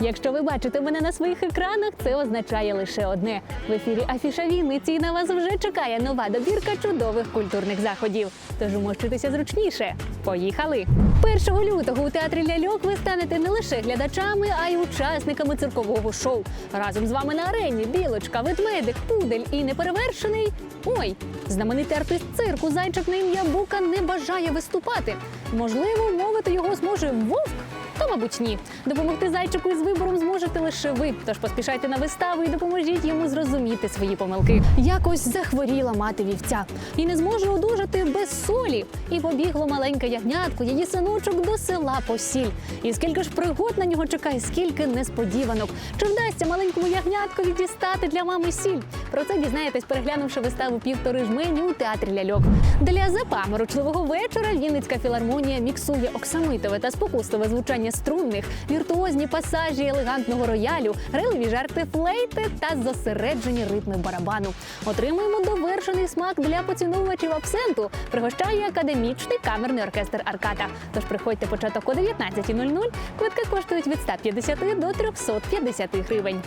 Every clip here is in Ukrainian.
Якщо ви бачите мене на своїх екранах, це означає лише одне: в ефірі Афіша Вінниці і на вас вже чекає нова добірка чудових культурних заходів. Тож умощуйтеся зручніше. Поїхали! 1 лютого у театрі ляльок ви станете не лише глядачами, а й учасниками циркового шоу. Разом з вами на арені білочка, ведмедик, пудель і неперевершений. Ой, знаменитий артист цирку зайчик на ім'я Бука не бажає виступати. Можливо, мовити його зможе вовк. То, мабуть, ні. Допомогти зайчику із вибором зможете лише ви. Тож поспішайте на виставу і допоможіть йому зрозуміти свої помилки. Якось захворіла мати вівця і не зможе одужати без солі. І побігло маленьке ягнятко, її синочок до села по сіль. І скільки ж пригод на нього чекає, скільки несподіванок. Чи вдасться маленькому ягняткові дістати для мами сіль? Про це дізнаєтесь, переглянувши виставу півтори жмені у театрі ляльок. Для запаморочливого вечора Вінницька філармонія міксує оксамитове та спокусливе звучання струнних, віртуозні пасажі елегантного роялю, грайливі жарти флейти та зосереджені ритми барабану. Отримуємо довершений смак для поціновувачів абсенту. Пригощає академічний камерний оркестр Аркада. Тож приходьте початок о 19.00. Квитки коштують від 150 до 350 гривень.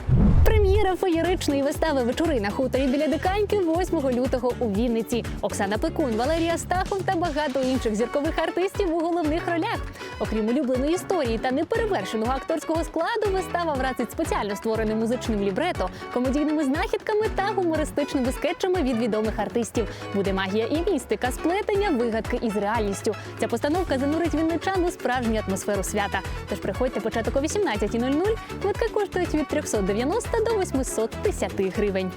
Прем'єра феєричної вистави вечори на хуторі біля диканьки 8 лютого у Вінниці. Оксана Пекун, Валерія Стахов та багато інших зіркових артистів у головних ролях. Окрім улюбленої історії та неперевершеного акторського складу, вистава вразить спеціально створеним музичним лібрето, комедійними знахідками та гумористичними скетчами від відомих артистів. Буде магія і містика, сплетення, вигадки із реальністю. Ця постановка занурить вінничан у справжню атмосферу свята. Тож приходьте початок о 18.00. Квитки коштують від 390 до 810 гривень.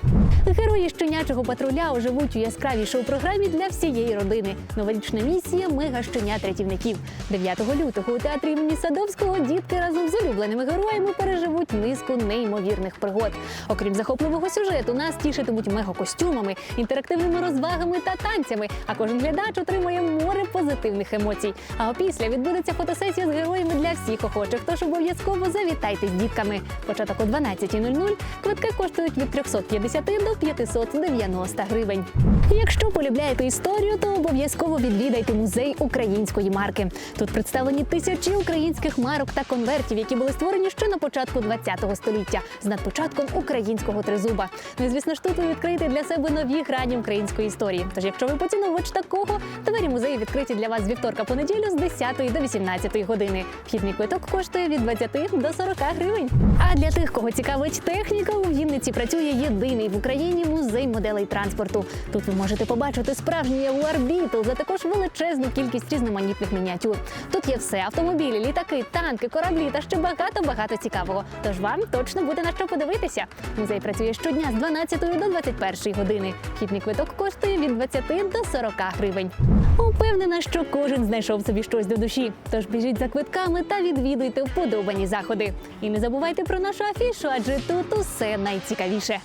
Герої щенячого патруля оживуть у яскравій шоу-програмі для всієї родини. Новорічна місія мега щенят рятівників. 9 лютого у театрі імені Садовського дітки разом з улюбленими героями переживуть низку неймовірних пригод. Окрім захопливого сюжету, нас тішитимуть мега-костюмами, інтерактивними розвагами та танцями. А кожен глядач отримує море позитивних емоцій. А опісля відбудеться фотосесія з героями для всіх охочих. Тож обов'язково завітайте з дітками. Початок о 12.00. Квитки коштують від 350 до 590 гривень. Якщо полюбляєте історію, то обов'язково відвідайте музей української марки. Тут представлені тисячі українських марок та конвертів, які були створені ще на початку ХХ століття з надпочатком українського тризуба. Ну і звісно ж тут ви відкриєте для себе нові грані української історії. Тож, якщо ви поціновувач такого, двері музею відкриті для вас з вівторка по неділю з 10 до 18 години. Вхідний квиток коштує від 20 до 40 гривень. А для тих, кого цікавить техніка, у Вінниці працює єдиний в Україні музей моделей транспорту. Тут ви можете побачити справжній Beetle, а також величезну кількість різноманітних мініатюр. Тут є все: автомобілі, літаки, танки, кораблі та ще багато багато цікавого. Тож вам точно буде на що подивитися. Музей працює щодня з 12 до 21 години. Вхідний квиток коштує від 20 до 40 гривень. Упевнена, що кожен знайшов собі щось до душі. Тож біжіть за квитками та відвідуйте вподобані заходи. І не забувайте про нашу афішу, адже тут усе найцікавіше.